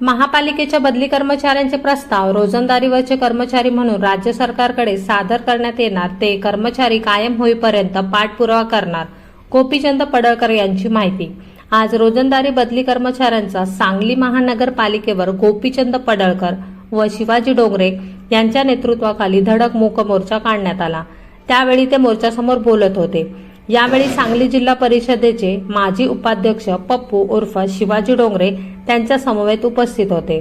महापालिकेच्या बदली कर्मचाऱ्यांचे प्रस्ताव रोजंदारीवरचे कर्मचारी म्हणून राज्य सरकारकडे सादर करण्यात येणार ते कर्मचारी कायम होईपर्यंत पाठपुरावा करणार गोपीचंद पडळकर यांची माहिती. आज रोजंदारी बदली कर्मचाऱ्यांचा सांगली महानगरपालिकेवर गोपीचंद पडळकर व शिवाजी डोंगरे यांच्या नेतृत्वाखाली धडक मूक मोर्चा काढण्यात आला. त्यावेळी ते मोर्चासमोर बोलत होते. यावेळी सांगली जिल्हा परिषदेचे माजी उपाध्यक्ष पप्पू उर्फ शिवाजी डोंगरे त्यांच्या समवेत उपस्थित होते.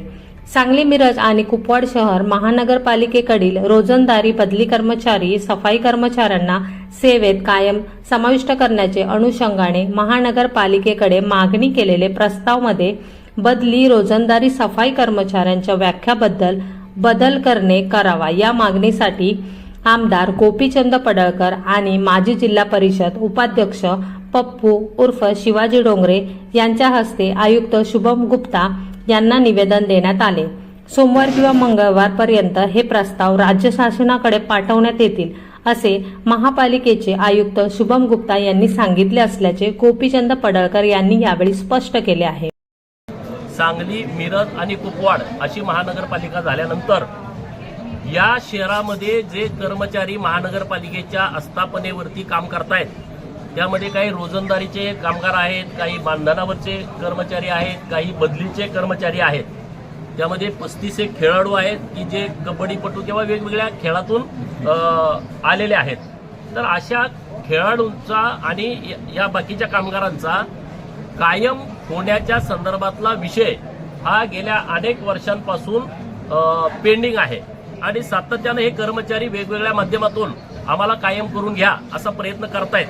सांगली मिरज आणि कुपवाड शहर महानगरपालिकेकडील रोजंदारी बदली कर्मचारी सफाई कर्मचाऱ्यांना सेवेत कायम समाविष्ट करण्याचे अनुषंगाने महानगरपालिकेकडे मागणी केलेले प्रस्तावमध्ये बदली रोजंदारी सफाई कर्मचाऱ्यांच्या व्याख्याबद्दल बदल करणे करावा या मागणीसाठी आमदार गोपीचंद पडळकर आणि माजी जिल्हा परिषद उपाध्यक्ष पप्पू उर्फ शिवाजी डोंगरे यांच्या हस्ते आयुक्त शुभम गुप्ता यांना निवेदन देण्यात आले. सोमवार किंवा मंगळवारपर्यंत हे प्रस्ताव राज्य शासनाकडे पाठवण्यात येतील असे महापालिकेचे आयुक्त शुभम गुप्ता यांनी सांगितले असल्याचे गोपीचंद पडळकर यांनी यावेळी स्पष्ट केले आहे. सांगली मिरज आणि कुपवाड अशी महानगरपालिका झाल्यानंतर या शहरामध्ये जे कर्मचारी महानगरपालिकेच्या आस्थापनेवरती काम करतायत त्यामध्ये काही रोजंदारीचे कामगार आहेत काही बांधणावरचे कर्मचारी आहेत काही बदलीचे कर्मचारी आहेत. त्यामध्ये पस्तीस एक खेळाडू आहेत की जे कबड्डीपटू किंवा वेगवेगळ्या खेळातून आलेले आहेत. तर अशा खेळाडूंचा आणि या बाकीच्या कामगारांचा कायम होण्याच्या संदर्भातला विषय हा गेल्या अनेक वर्षांपासून पेंडिंग आहे. आणि सातत्यानं हे कर्मचारी वेगवेगळ्या माध्यमातून आम्हाला कायम करून घ्या असा प्रयत्न करतायत.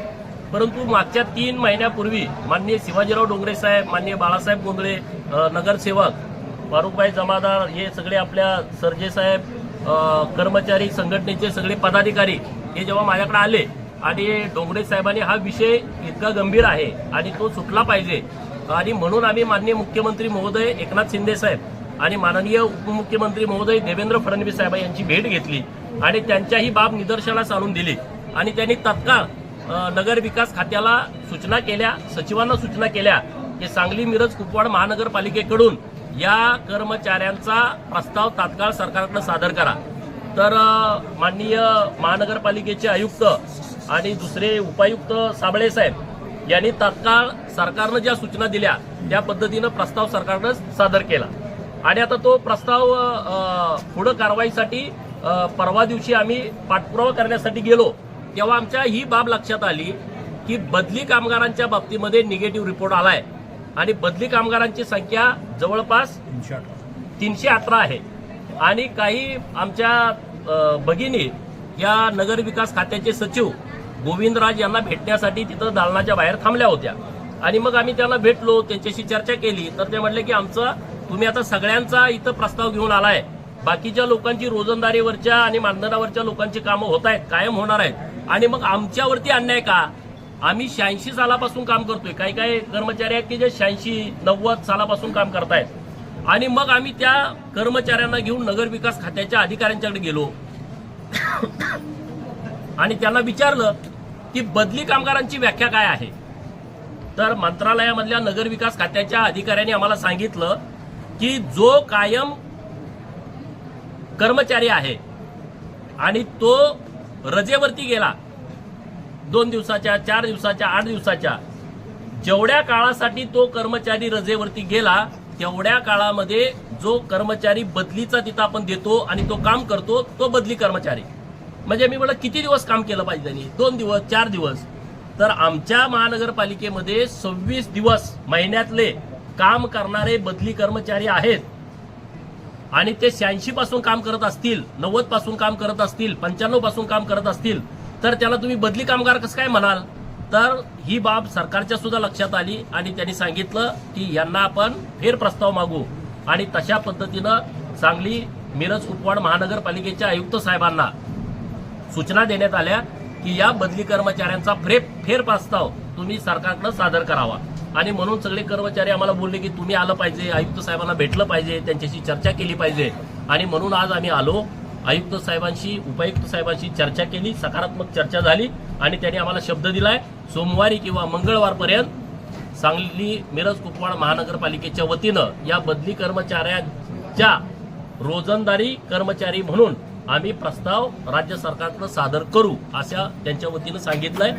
परंतु मागच्या तीन महिन्यापूर्वी माननीय शिवाजीराव डोंगरे साहेब माननीय बाळासाहेब गोंधळे नगरसेवक फारुखभाई जमादार हे सगळे आपल्या सरजे साहेब कर्मचारी संघटनेचे सगळे पदाधिकारी हे जेव्हा माझ्याकडे आले आणि डोंगरे साहेबांनी हा विषय इतका गंभीर आहे आणि तो सुटला पाहिजे. आणि म्हणून आम्ही माननीय मुख्यमंत्री महोदय एकनाथ शिंदे साहेब आणि माननीय उपमुख्यमंत्री महोदय देवेंद्र फडणवीस साहेब यांची भेट घेतली आणि त्यांच्याही बाब निदर्शनास आणून दिली. आणि त्यांनी तत्काळ नगर विकास खात्याला सूचना केल्या सचिवांना सूचना केल्या की सांगली मिरज कुपवाड महानगरपालिकेकडून या कर्मचाऱ्यांचा प्रस्ताव तात्काळ सरकारकडे सादर करा. तर माननीय महानगरपालिकेचे आयुक्त आणि दुसरे उपायुक्त साबळे साहेब यांनी तात्काळ सरकारनं ज्या सूचना दिल्या त्या पद्धतीनं प्रस्ताव सरकारनं सादर केला. आणि आता तो प्रस्ताव पुढं कारवाईसाठी परवा दिवशी आम्ही पाठपुरावा करण्यासाठी गेलो. तेव्हा आमच्या ही बाब लक्षात आली की बदली कामगारांच्या बाबतीमध्ये निगेटिव्ह रिपोर्ट आलाय. आणि बदली कामगारांची संख्या जवळपास तीनशे अठरा आहे. आणि काही आमच्या भगिनी या नगर विकास खात्याचे सचिव गोविंदराज यांना भेटण्यासाठी तिथं दालनाच्या बाहेर थांबल्या होत्या. आणि मग आम्ही त्यांना भेटलो त्यांच्याशी चर्चा केली. तर ते म्हटले की आमचं तुम्ही आता सगळ्यांचा इथं प्रस्ताव घेऊन आलाय. बाकीच्या लोकांची रोजंदारीवरच्या आणि मानधनावरच्या लोकांची कामं होत आहेत कायम होणार आहेत. आणि मग आमच्यावरती अन्याय का? आम्ही शहाऐंशी सालापासून काम करतोय. काही काही कर्मचारी आहेत की जे शहाऐंशी नव्वद सालापासून काम करतायत. आणि मग आम्ही त्या कर्मचाऱ्यांना घेऊन नगर विकास खात्याच्या अधिकाऱ्यांच्याकडे गेलो. आणि त्यांना विचारलं की बदली कामगारांची व्याख्या काय आहे? तर मंत्रालयामधल्या नगर विकास खात्याच्या अधिकाऱ्यांनी आम्हाला सांगितलं की जो कायम कर्मचारी आहे आणि तो रजेवरती गेला दोन दिवसाच्या चार दिवसाच्या आठ दिवसाच्या जेवढ्या काळासाठी तो कर्मचारी रजेवरती गेला तेवढ्या काळामध्ये जो कर्मचारी बदलीचा तिथं आपण देतो आणि तो काम करतो तो बदली कर्मचारी. म्हणजे मी म्हटलं किती दिवस काम केलं पाहिजे त्यांनी? दोन दिवस चार दिवस. तर आमच्या महानगरपालिकेमध्ये सव्वीस दिवस महिन्यातले काम करणारे बदली कर्मचारी आहेत. आणि ते शहाऐंशी पासून काम करत असतील नव्वदपासून काम करत असतील पंच्याण्णवपासून काम करत असतील तर त्याला तुम्ही बदली कामगार कसं काय म्हणाल? तर ही बाब सरकारच्या सुद्धा लक्षात आली आणि त्यांनी सांगितलं की यांना आपण फेर प्रस्ताव मागू. आणि तशा पद्धतीनं सांगली मिरज कुपवाड महानगरपालिकेच्या आयुक्त साहेबांना सूचना देण्यात आल्या की या बदली कर्मचाऱ्यांचा फेर फेर प्रस्ताव तुम्ही सरकारकडे सादर करावा. आणि म्हणून सगळे कर्मचारी आम्हाला बोलले की तुम्ही आलं पाहिजे आयुक्त साहेबांना भेटलं पाहिजे त्यांच्याशी चर्चा केली पाहिजे. आणि म्हणून आज आम्ही आलो आयुक्त साहेबांशी उपायुक्त साहेबांशी चर्चा केली सकारात्मक चर्चा झाली आणि त्यांनी आम्हाला शब्द दिलाय. सोमवारी किंवा मंगळवारपर्यंत सांगली मिरज कुपवाड महानगरपालिकेच्या वतीनं या बदली कर्मचाऱ्यांच्या रोजंदारी कर्मचारी म्हणून आम्ही प्रस्ताव राज्य सरकारकडे सादर करू अशा त्यांच्या वतीनं सांगितलंय.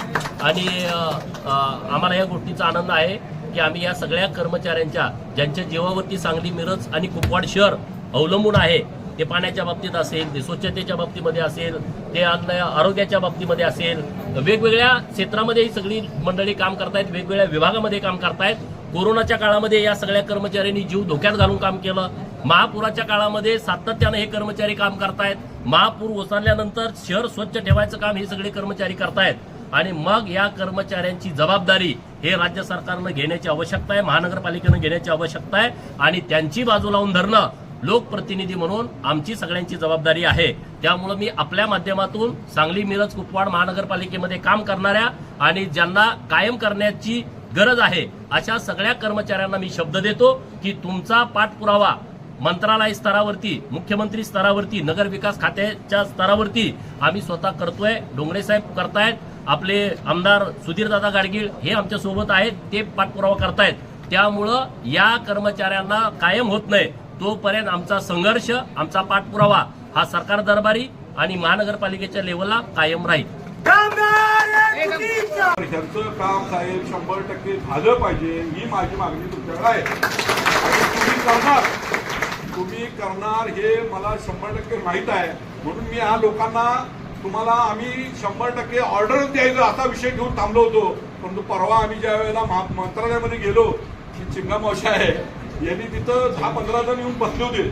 आणि आम्हाला या गोष्टीचा आनंद आहे की आम्ही या सगळ्या कर्मचाऱ्यांच्या ज्यांच्या जीवावरती सांगली मिरज आणि कुपवाड शहर अवलंबून आहे ते पाण्याच्या बाबतीत असेल ते स्वच्छतेच्या बाबतीमध्ये असेल ते अन्न आरोग्याच्या बाबतीमध्ये असेल वेगवेगळ्या क्षेत्रामध्ये ही सगळी मंडळी काम करतायत वेगवेगळ्या विभागामध्ये काम करतायत. कोरोनाच्या काळामध्ये या सगळ्या कर्मचाऱ्यांनी जीव धोक्यात घालून काम केलं. महापुराच्या काळामध्ये सातत्यानं हे कर्मचारी काम करतायत. महापूर ओसरल्यानंतर शहर स्वच्छ ठेवायचं काम हे सगळे कर्मचारी करतायत. आणि मग या कर्मचाऱ्यांची जबाबदारी हे राज्य सरकारनं घेण्याची आवश्यकता आहे महानगरपालिकेनं घेण्याची आवश्यकता आहे. आणि त्यांची बाजू लावून धरणं लोकप्रतिनिधी म्हणून आमची सगळ्यांची जबाबदारी आहे. त्यामुळं मी आपल्या माध्यमातून सांगली मिरज कुपवाड महानगरपालिकेमध्ये काम करणाऱ्या आणि ज्यांना कायम करण्याची गरज आहे अशा सगळ्या कर्मचाऱ्यांना मी शब्द देतो की तुमचा पाठपुरावा मंत्रालय स्तरावरती मुख्यमंत्री स्तरावरती नगर विकास खात्याच्या स्तरावरती आम्ही स्वतः करतोय डोंगरे साहेब करतायत आपले आमदार सुधीरदादा गाडगीळ हे आमच्यासोबत आहेत ते पाठपुरावा करतायत. त्यामुळं या कर्मचाऱ्यांना कायम होत नाही तोपर्यंत आमचा संघर्ष आमचा पाठपुरावा हा सरकार दरबारी आणि महानगरपालिकेच्या लेवलला कायम राहील. ह्यांचं काम साहेब शंभर टक्के झालं पाहिजे ही माझी मागणी तुमच्याकडे आहे. तुम्ही करणार हे मला शंभर टक्के माहीत आहे. म्हणून मी या लोकांना तुम्हाला आम्ही शंभर टक्के ऑर्डर द्यायचं असा विषय घेऊन थांबलो होतो. परंतु परवा आम्ही ज्या वेळेला महा- मंत्रालयामध्ये गेलो की चिंगामावशा आहे यांनी तिथं दहा पंधरा जण येऊन बसले होते.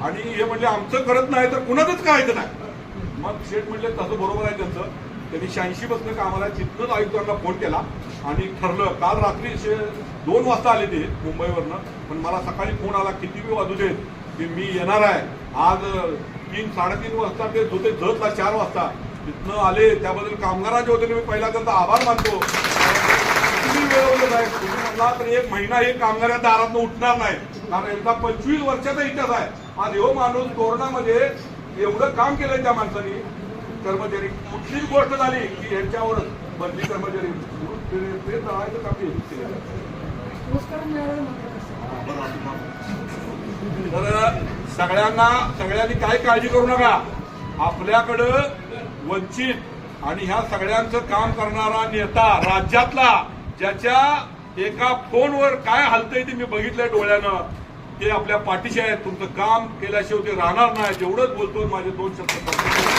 आणि हे म्हणजे आमचं करत नाही तर कुणाचंच करायचं नाही. मग शेठ म्हणजे तसं बरोबर आहे त्यांचं. त्यांनी शहाऐंशी बसनं कामाला तिथनंच आयुक्तांना फोन केला. आणि ठरलं काल रात्री शे दोन वाजता आले ते मुंबईवरनं. पण मला सकाळी फोन आला किती वाजू देत? की मी येणार आहे आज तीन साडेतीन वाजता ते होते जतला चार वाजता तिथनं आले त्याबद्दल जे होते मी पहिला त्यांचा आभार मानतो तुम्ही वेळ साहेब तुम्ही म्हणला तर एक महिना हे कामगार दारात उठणार नाही कारण एकदा पंचवीस वर्षाचा इतिहास आहे आज हो माणूस कोरोनामध्ये एवढं काम केलं त्या माणसाने कर्मचारी कुठलीच गोष्ट झाली की यांच्यावर बदली कर्मचारी ते- ते तळायचं काम केलं तर सगळ्यांना सगळ्यांनी काय काळजी करू नका. आपल्याकडं वंचित आणि ह्या सगळ्यांचं काम करणारा नेता राज्यातला ज्याच्या एका फोनवर काय हलतंय ते मी बघितलंय डोळ्यानं. ते आपल्या पाठीशी आहेत. तुमचं काम केल्याशिवाय ते राहणार नाही. जेवढंच बोलतो माझे दोन शब्द